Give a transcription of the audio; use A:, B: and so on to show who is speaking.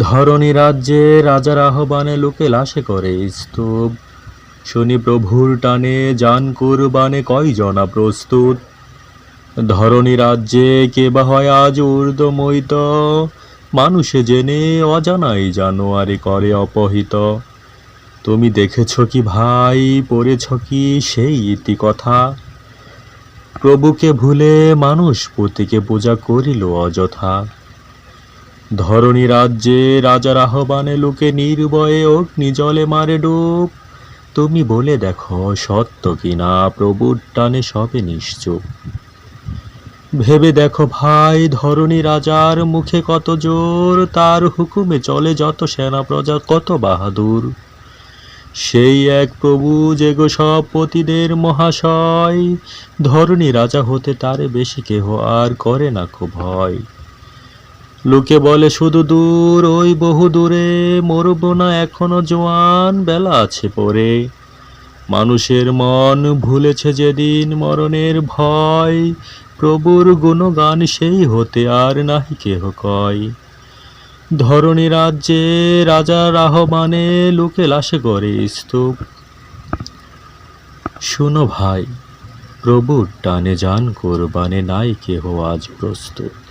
A: ধরণী রাজ্যে রাজার আহ্বানে লোকে লাশে করে স্তূপ। শনি প্রভুর টানে যান কুরবানে কয় জনা প্রস্তুত? ধরণী রাজ্যে কে বা হয় আজ ঊর্ধ্বময়িত মানুষে জেনে অজানাই জানোয়ারি করে অপহিত। তুমি দেখেছ কি ভাই, পড়েছ কি সেই ইতি কথা প্রভুকে ভুলে মানুষ পতিকে পূজা করিল অযথা। ধরণী রাজ্যে রাজার আহ্বানে লোকে নির্ভয়ে অগ্নি জলে মারে ডুব তুমি বলে দেখো, সত্য কিনা? প্রভুর টানে সবে নিশ্চুপ। ভেবে দেখো ভাই, ধরণী রাজার মুখে কত জোর। তার হুকুমে চলে যত সেনা প্রজা, কত বাহাদুর। সেই এক প্রভু যে গো সব পতিদের মহাশয়। ধরণী রাজা হতে তারে বেশি কেহ আর করে না খুব ভয়। লোকে বলে, শুধু দূর, ওই বহু দূরে মরব না, এখনও জোয়ান বেলা আছে পরে। মানুষের মন ভুলেছে যেদিন মরণের ভয়, প্রভুর গুণগান সেই হতে আর নাহি কেহ কয়। ধরণী রাজ্যে রাজার আহ্বানে লোকে লাশে করে স্তূপ। শুনো ভাই, প্রভুর টানে যান কোরবানে, নাই কেহ আজ প্রস্তুত।